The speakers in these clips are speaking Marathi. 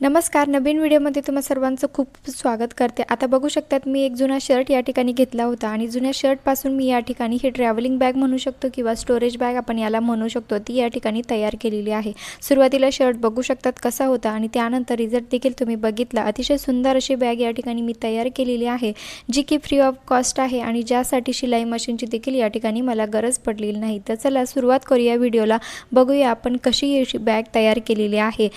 नमस्कार नवीन व्हिडिओमध्ये तुम्हा सर्वांचं खूप स्वागत करते. आता बघू शकतात मी एक जुना शर्ट या ठिकाणी घेतला होता आणि जुन्या शर्टपासून मी या ठिकाणी ही ट्रॅव्हलिंग बॅग म्हणू शकतो किंवा स्टोरेज बॅग आपण याला म्हणू शकतो ती या ठिकाणी तयार केलेली आहे. सुरुवातीला शर्ट बघू शकतात कसा होता आणि त्यानंतर रिझल्ट देखील तुम्ही बघितला. अतिशय सुंदर अशी बॅग या ठिकाणी मी तयार केलेली आहे जी की फ्री ऑफ कॉस्ट आहे आणि ज्यासाठी शिलाई मशीनची देखील या ठिकाणी मला गरज पडलेली नाही. तर चला सुरुवात करूया व्हिडिओला. बघूया आपण कशी अशी बॅग तयार केलेली आहे.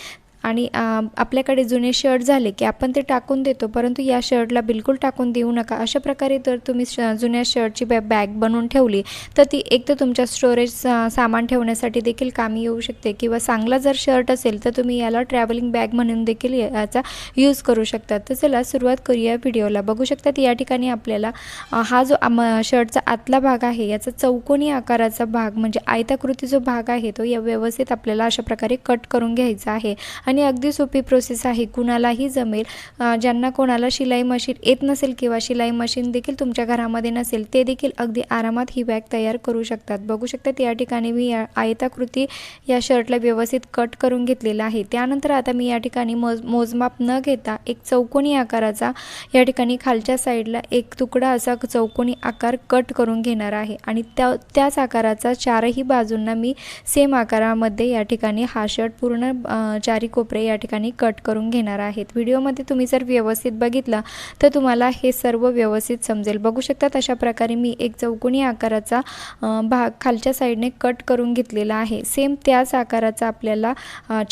आणि आपल्याकडे जुने शर्ट झाले की आपण ते टाकून देतो परंतु या शर्टला बिलकुल टाकून देऊ नका. अशा प्रकारे जर तुम्ही श जुन्या शर्टची बॅ बॅग बनवून ठेवली तर ती एक तर तुमच्या स्टोरेज सामान ठेवण्यासाठी देखील कामी येऊ शकते किंवा चांगला जर शर्ट असेल तर तुम्ही याला ट्रॅव्हलिंग बॅग म्हणून देखील याचा यूज करू शकता. तर चला सुरुवात करूया व्हिडिओला. बघू शकतात या ठिकाणी आपल्याला हा जो शर्टचा आतला भाग आहे याचा चौकोनी आकाराचा भाग म्हणजे आयताकृती जो भाग आहे तो या व्यवस्थित आपल्याला अशा प्रकारे कट करून घ्यायचा आहे. आणि अगदी सोपी प्रोसेस आहे. कुणालाही जमेल ज्यांना कोणाला शिलाई मशीन येत नसेल किंवा शिलाई मशीन देखील तुमच्या घरामध्ये नसेल ते देखील अगदी आरामात ही बॅग तयार करू शकतात. बघू शकतात या ठिकाणी मी या आयताकृती या शर्टला व्यवस्थित कट करून घेतलेला आहे. त्यानंतर आता मी या ठिकाणी मोज मोजमाप न घेता एक चौकोनी आकाराचा या ठिकाणी खालच्या साईडला एक तुकडा असा चौकोनी आकार कट करून घेणार आहे. आणि त्या त्याच आकाराचा चारही बाजूंना मी सेम आकारामध्ये या ठिकाणी हा शर्ट पूर्ण चारी कोपरे या ठिकाणी कट करून घेणार आहेत. व्हिडिओमध्ये तुम्ही जर व्यवस्थित बघितलं तर तुम्हाला हे सर्व व्यवस्थित समजेल. बघू शकतात अशा प्रकारे मी एक चौकोनी आकाराचा भाग खालच्या साईडने कट करून घेतलेला आहे. सेम त्याच आकाराचा आपल्याला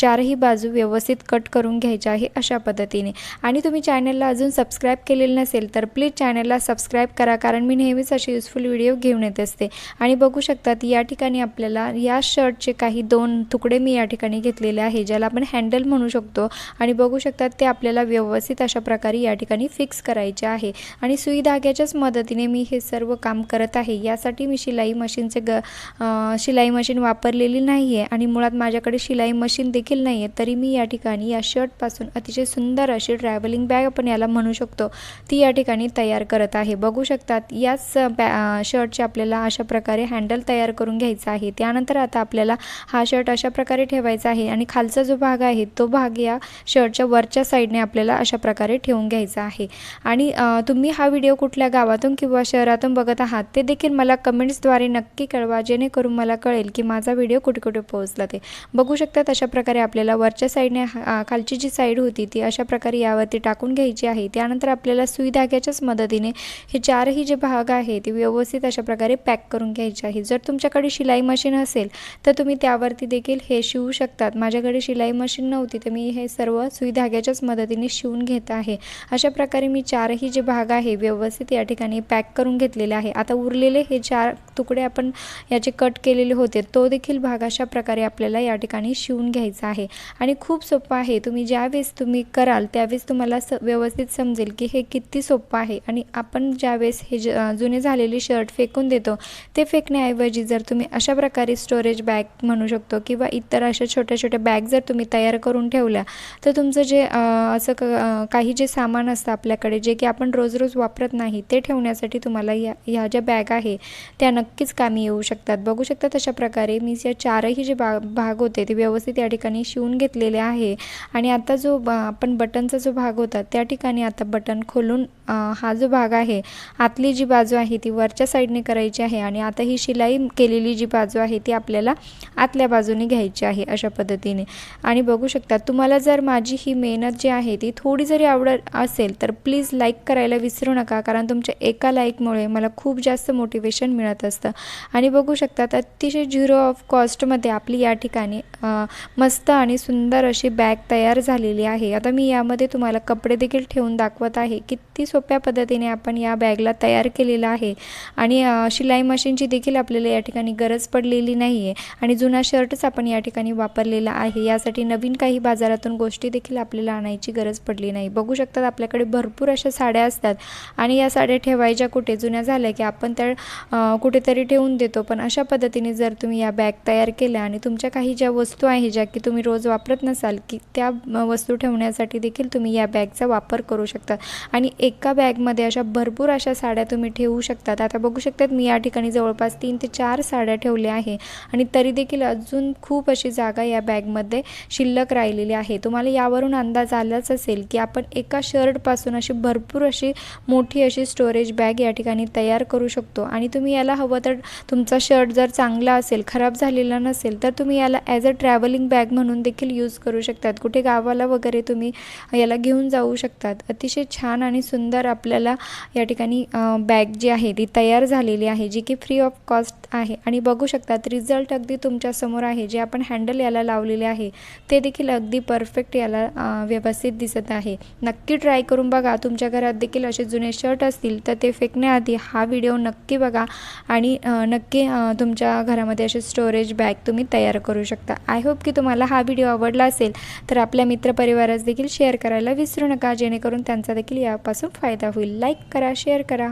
चारही बाजू व्यवस्थित कट करून घ्यायच्या आहे अशा पद्धतीने. आणि तुम्ही चॅनलला अजून सबस्क्राईब केलेलं नसेल तर प्लीज चॅनलला सबस्क्राईब करा कारण मी नेहमीच असे युजफुल व्हिडिओ घेऊन येत असते. आणि बघू शकतात या ठिकाणी आपल्याला या शर्टचे काही दोन तुकडे मी या ठिकाणी घेतलेले आहे ज्याला आपण हँडल म्हणू शकतो. आणि बघू शकतात ते आपल्याला व्यवस्थित अशा प्रकारे या ठिकाणी फिक्स करायचे आहे. आणि सुई धाग्याच्याच मदतीने मी हे सर्व काम करत आहे. यासाठी मी शिलाई मशीनचे ग शिलाई मशीन वापरलेली नाही आहे आणि मुळात माझ्याकडे शिलाई मशीन देखील नाही आहे तरी मी या ठिकाणी या शर्टपासून अतिशय सुंदर अशी ट्रॅव्हलिंग बॅग आपण याला म्हणू शकतो. ती या ठिकाणी तयार करत आहे. बघू शकतात याच बॅ शर्टचे आपल्याला अशा प्रकारे हँडल तयार करून घ्यायचा आहे. त्यानंतर आता आपल्याला हा शर्ट अशा प्रकारे ठेवायचा आहे. आणि खालचा जो भाग आहे तो भाग या शर्टच्या वरच्या साईडने आपल्याला अशा प्रकारे ठेवून घ्यायचा आहे. आणि तुम्ही हा व्हिडिओ कुठल्या गावातून किंवा शहरातून बघत आहात ते देखील मला कमेंट्सद्वारे नक्की कळवा जेणेकरून मला कळेल की माझा व्हिडिओ कुठे कुठे पोहोचला ते. बघू शकतात अशा प्रकारे आपल्याला वरच्या साईडने खालची जी साईड होती ती अशा प्रकारे यावरती टाकून घ्यायची आहे. त्यानंतर आपल्याला सुई धाग्याच्याच मदतीने हे चारही जे भाग आहे ते व्यवस्थित अशा प्रकारे पॅक करून घ्यायचे आहे. जर तुमच्याकडे शिलाई मशीन असेल तर तुम्ही त्यावरती देखील हे शिवू शकतात. माझ्याकडे शिलाई मशीन नव्हती तर मी हे सर्व सुई धाग्याच्याच मदतीने शिवून घेत आहे. अशा प्रकारे मी चारही जे भाग आहे व्यवस्थित या ठिकाणी पॅक करून घेतलेले आहे. आता उरलेले हे चार तुकडे आपण याचे कट केलेले होते तो देखील भाग अशा प्रकारे आपल्याला या ठिकाणी शिवून घ्यायचा आहे. आणि खूप सोपं आहे तुम्ही ज्यावेळेस तुम्ही कराल त्यावेळेस तुम्हाला स व्यवस्थित समजेल की हे किती सोपं आहे. आणि आपण ज्यावेळेस हे ज जुने झालेले शर्ट फेकून देतो ते फेकण्याऐवजी जर तुम्ही अशा प्रकारे स्टोरेज बॅग म्हणू शकतो किंवा इतर अशा छोट्या छोट्या बॅग जर तुम्ही तयार करून ठेवल्या. तर तुमचं जे असं क काही जे सामान असतं आपल्याकडे जे की आपण रोज रोज वापरत नाही ते ठेवण्यासाठी तुम्हाला या ह्या ज्या बॅग आहे त्या नक्कीच कामी येऊ शकतात. बघू शकता तशा प्रकारे मी या चारही जे बा भाग होते ते व्यवस्थित या ठिकाणी शिवून घेतलेले आहे. आणि आता जो आपण बटनचा जो भाग होता त्या ठिकाणी आता बटन खोलून हा जो भाग आहे आतली जी बाजू आहे ती वरच्या साईडने करायची आहे आणि आता ही शिलाई केलेली जी बाजू आहे ती आपल्याला आतल्या बाजूने घ्यायची आहे अशा पद्धतीने. आणि बघू शकता तुम्हाला जर माझी ही मेहनत जी आहे ती थोडी जरी आवडत असेल तर प्लीज लाईक करायला विसरू नका कारण तुमच्या एका लाईकमुळे मला खूप जास्त मोटिवेशन मिळत असतं. आणि बघू शकतात अतिशय झिरो ऑफ कॉस्टमध्ये आपली या ठिकाणी मस्त आणि सुंदर अशी बॅग तयार झालेली आहे. आता मी यामध्ये तुम्हाला कपडे देखील ठेवून दाखवत आहे. किती सोप्या पद्धतीने आपण या बॅगला तयार केलेलं आहे. आणि शिलाई मशीनची देखील आपल्याला या ठिकाणी गरज पडलेली नाही आहे आणि जुना शर्टच आपण या ठिकाणी वापरलेला आहे. यासाठी नवीन काही बाजारातून गोष्टी देखील आपल्याला आणायची गरज पडली नाही. बघू शकतात आपल्याकडे भरपूर अशा साड्या असतात आणि या साड्या ठेवायच्या कुठे? जुन्या झाल्या की आपण त्या कुठेतरी ठेवून देतो. पण अशा पद्धतीने जर तुम्ही या बॅग तयार केल्या आणि तुमच्या काही ज्या वस्तू आहे ज्या की तुम्ही रोज वापरत नसाल की त्या वस्तू ठेवण्यासाठी देखील तुम्ही या बॅगचा वापर करू शकता आणि एका बॅगमध्ये अशा भरपूर अशा साड्या तुम्ही ठेवू शकतात. आता बघू शकतात मी या ठिकाणी जवळपास तीन ते चार साड्या ठेवल्या आहे. आणि तरी देखील अजून खूप अशी जागा या बॅगमध्ये शिल्लक शिल्लक राहिलेली आहे. तुम्हाला यावरून अंदाज आलाच असेल की आपण एका शर्टपासून अशी भरपूर अशी मोठी अशी स्टोरेज बॅग या ठिकाणी तयार करू शकतो. आणि तुम्ही याला हवं तर तुमचा शर्ट जर चांगला असेल खराब झालेला नसेल तर तुम्ही याला ॲज अ ट्रॅव्हलिंग बॅग म्हणून देखील यूज करू शकतात. कुठे गावाला वगैरे तुम्ही याला घेऊन जाऊ शकतात. अतिशय छान आणि सुंदर आपल्याला या ठिकाणी बॅग जी आहे ती तयार झालेली आहे जी की फ्री ऑफ कॉस्ट आहे. आणि बघू शकतात रिझल्ट अगदी तुमच्यासमोर आहे. जे आपण हँडल याला लावलेले आहे ते देखील अगदी परफेक्ट याला व्यवस्थित दिसत आहे. नक्की ट्राय करून बघा. तुमच्या घरात देखील असे जुने शर्ट असतील तर ते फेकण्याआधी हा व्हिडिओ नक्की बघा. आणि नक्की तुमच्या घरामध्ये असे स्टोरेज बॅग तुम्ही तयार करू शकता. आय होप की तुम्हाला हा व्हिडिओ आवडला असेल तर आपल्या मित्रपरिवारास देखील शेअर करायला विसरू नका. जेणेकरून त्यांचा देखील यापासून फायदा होईल. लाईक करा शेअर करा.